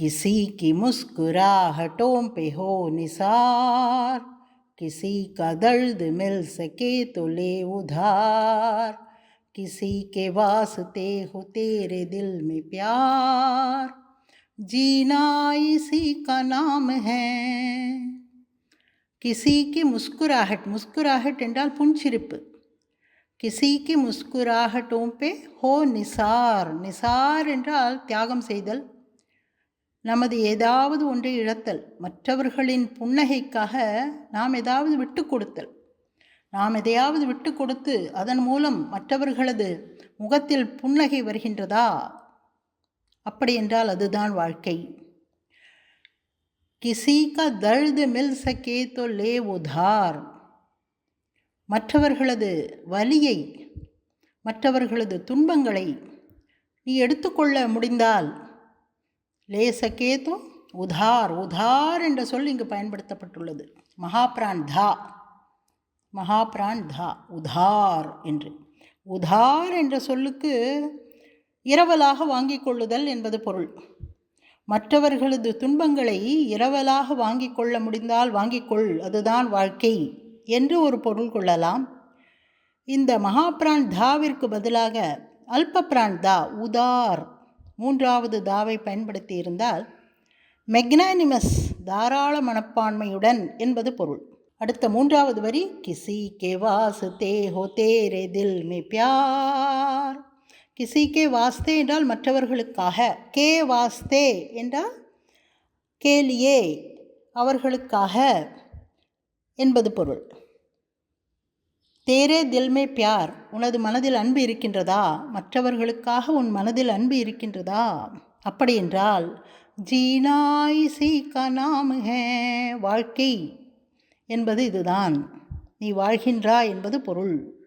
किसी की मुस्कुराहटों पे हो निसार किसी का दर्द मिल सके तो ले उधार किसी के वास्ते हो तेरे दिल में प्यार जीना इसी का नाम है கிசிக்கு முஸ்குராஹட் முஸ்குராஹட் என்றால் புன்சிரிப்பு கிசிக்கு முஸ்குராகட்டும் பே ஹோ நிசார் நிசார் என்றால் தியாகம் செய்தல் நமது ஏதாவது ஒன்றை இழத்தல் மற்றவர்களின் புன்னகைக்காக நாம் ஏதாவது விட்டு கொடுத்தல். நாம் எதையாவது விட்டு கொடுத்து அதன் மூலம் மற்றவர்களது முகத்தில் புன்னகை வருகின்றதா? அப்படி என்றால் அதுதான் வாழ்க்கை. கிசி கா மில் சகே தோ லே உதார் மற்றவர்களது வலியை மற்றவர்களது துன்பங்களை நீ எடுத்துக்கொள்ள முடிந்தால் லே உதார் உதார் என்ற சொல் இங்கு பயன்படுத்தப்பட்டுள்ளது. மகாபிரான் தா மகாபிரான் தா உதார் என்று. உதார் என்ற சொல்லுக்கு இரவலாக வாங்கிக் கொள்ளுதல் என்பது பொருள். மற்றவர்களது துன்பங்களை இரவலாக வாங்கிக் கொள்ள முடிந்தால் வாங்கிக்கொள் அதுதான் வாழ்க்கை என்று ஒரு பொருள் கொள்ளலாம். இந்த மகாபிரான் தாவிற்கு பதிலாக அல்ப பிரான் தா உதார் மூன்றாவது தாவை பயன்படுத்தி இருந்தால் மெக்னானிமஸ் தாராள மனப்பான்மையுடன் என்பது பொருள். அடுத்த மூன்றாவது வரி கிசி கே வாசு தே ஹோ தேரே தில் மே பியார். கிசி கே வாஸ்தே என்றால் மற்றவர்களுக்காக கே வாஸ்தே என்றால் கேலியே அவர்களுக்காக என்பது பொருள். தேரே தில்மே பியார் உனது மனதில் அன்பு இருக்கின்றதா? மற்றவர்களுக்காக உன் மனதில் அன்பு இருக்கின்றதா? அப்படியென்றால் ஜீனாய் சி கனாம் ஹே வாழ்க்கை என்பது இதுதான். நீ வாழ்கின்றா என்பது பொருள்.